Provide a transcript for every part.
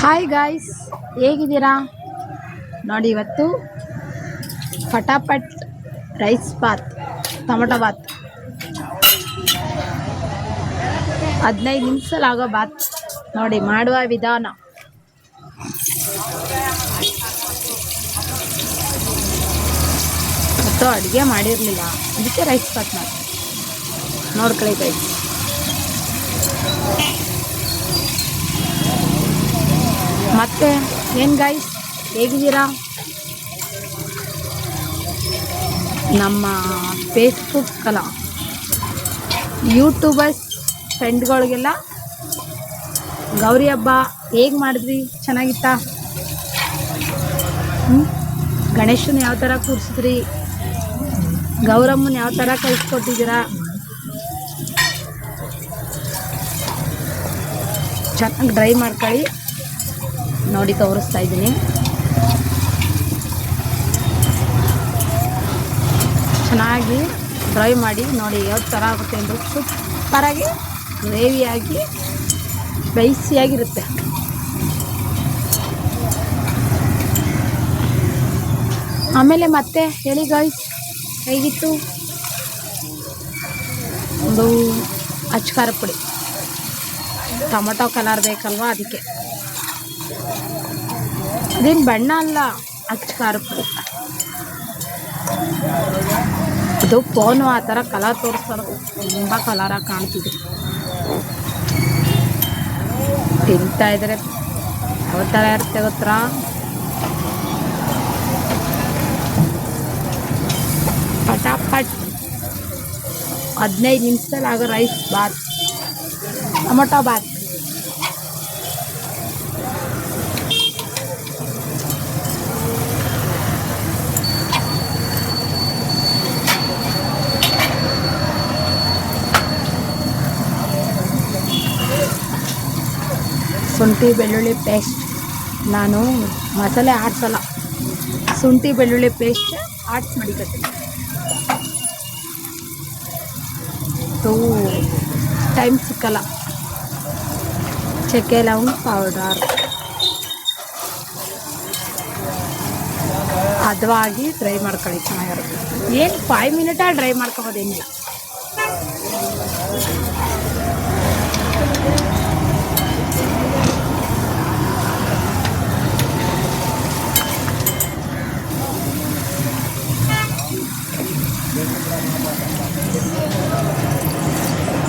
Hi guys ಹೇಗಿದ್ದೀರಾ? ನೋಡಿ ಇವತ್ತು ಫಟಾಫಟ್ ರೈಸ್ ಬಾತ್ ಟೊಮೊಟೊ ಬಾತ್ ಹದಿನೈದು ನಿಮಿಷಲಾಗೋ ಬಾತ್ ನೋಡಿ, ಮಾಡುವ ವಿಧಾನ. ಮತ್ತು ಅಡುಗೆ ಮಾಡಿರಲಿಲ್ಲ. ಅದಕ್ಕೆ ರೈಸ್ ಬಾತ್ ಮಾಡಿ. ನೋಡ್ಕೊಳ್ಳಿ ಗೈಸ್ ಮತ್ತೆ ಏನು ಗೈಸ್ ಹೇಗಿದ್ದೀರಾ? ನಮ್ಮ ಫೇಸ್ಬುಕ್ ಅಲ್ಲ ಯೂಟ್ಯೂಬರ್ಸ್ ಫ್ರೆಂಡ್ಗಳಿಗೆಲ್ಲ ಗೌರಿ ಹಬ್ಬ ಹೇಗೆ ಮಾಡಿದ್ರಿ? ಚೆನ್ನಾಗಿತ್ತಾ? ಗಣೇಶನ ಯಾವ ಥರ ಕೂರಿಸಿದ್ರಿ? ಗೌರಮ್ಮನ ಯಾವ ಥರ ಕಳಿಸ್ಕೊಟ್ಟಿದ್ದೀರಾ? ಚೆನ್ನಾಗಿ ಡ್ರೈ ಮಾಡ್ಕೊಳ್ಳಿ. ನೋಡಿ ತೋರಿಸ್ತಾ ಇದ್ದೀನಿ. ಚೆನ್ನಾಗಿ ಡ್ರೈ ಮಾಡಿ ನೋಡಿ ಯಾವ ಥರ ಆಗುತ್ತೆ ಅಂದರೆ ಸೂಪರಾಗಿ ಗ್ರೇವಿಯಾಗಿ, ಸ್ಪೈಸಿಯಾಗಿರುತ್ತೆ. ಆಮೇಲೆ ಮತ್ತೆ ಹೇಳಿ ಗಾಯ್ಸ್ ಹೇಗಿತ್ತು? ಒಂದು ಅಚ್ಕಾರ ಪುಡಿ. ಟೊಮೊಟೊ ಕಲರ್ ಬೇಕಲ್ವಾ ಅದಕ್ಕೆ. ಅದೇನು ಬಣ್ಣ ಅಲ್ಲ? ಅಚ್ಚ ಖಾರ ಪುಡಿ. ಅದು ಫೋನು, ಆ ಥರ ಕಲರ್ ತೋರಿಸ್ತಾರೆ. ತುಂಬ ಕಲರಾಗಿ ಕಾಣ್ತಿದೆ. ತಿಂತಾ ಇದ್ರೆ ಯಾವ ಥರ ಇರುತ್ತೆ ಗೊತ್ತಾ? ಪಟಾಪಟ್. ಹದಿನೈದು ನಿಮಿಷದಲ್ಲಿ ಆಗೋ ರೈಸ್ ಬಾತ್. ಟೊಮೊಟೊ ಬಾತ್. ಶುಂಠಿ ಬೆಳ್ಳುಳ್ಳಿ ಪೇಸ್ಟ್ ನಾನು ಮಸಾಲೆ ಆಡ್ಸಲ್ಲ. ಶುಂಠಿ ಬೆಳ್ಳುಳ್ಳಿ ಪೇಸ್ಟ್ ಆಡ್ಸ್ ಮಡಿಕತ್ತೀನಿ ಟೈಮ್ ಸಿಕ್ಕಲ್ಲ. ಚಕ್ಕೆ ಲವಂಗ ಪೌಡರ್ ಹದವಾಗಿ ಡ್ರೈ ಮಾಡ್ಕೊಳ್ಳಿ ಚೆನ್ನಾಗಿರುತ್ತೆ. ಏನು ಫೈವ್ ಮಿನಿಟಾಗಿ ಡ್ರೈ ಮಾಡ್ಕೊಬೋದೇನಿಲ್ಲ.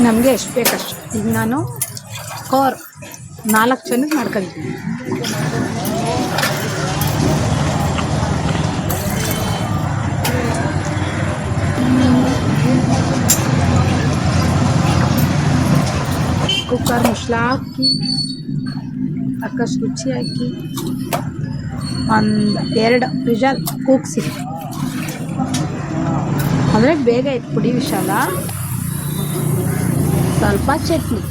ನಮಗೆ ಎಷ್ಟು ಬೇಕಷ್ಟು. ಈಗ ನಾನು ಕೋರ್ ನಾಲ್ಕು ಜನಕ್ಕೆ ಮಾಡ್ಕೊಂಡಿದ್ದೀನಿ ಕುಕ್ಕರ್ ಮುಸ್ಲ ಹಾಕಿ ತಕ್ಕಷ್ಟು ರುಚಿ ಹಾಕಿ, ಒಂದು ಎರಡು ವಿಜಲ್ ಕೂಗಿಸಿ. ಅಂದರೆ ಬೇಗ ಇತ್ತು ಪುಡಿ ವಿಶಾಲ. ಸ್ವಲ್ಪ ಚಟ್ನಿ.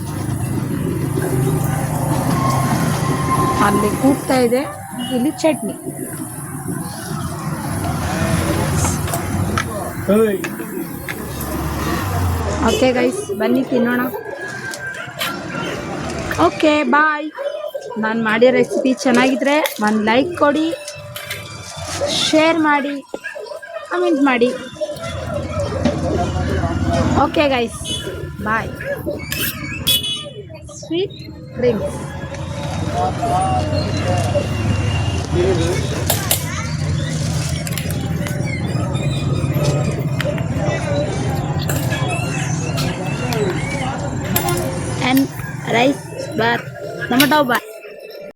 ಅಲ್ಲಿ ಕೂಗ್ತಾ ಇದೆ, ಇಲ್ಲಿ ಚಟ್ನಿ. ಓಕೆ ಗೈಸ್ ಬನ್ನಿ ತಿನ್ನೋಣ. ಓಕೆ ಬಾಯ್ ನಾನು ಮಾಡಿರೋ ರೆಸಿಪಿ ಚೆನ್ನಾಗಿದ್ರೆ ಒಂದು ಲೈಕ್ ಕೊಡಿ ಶೇರ್ ಮಾಡಿ ಕಮೆಂಟ್ ಮಾಡಿ. Okay guys Bye. sweet cream and rice bar nama tau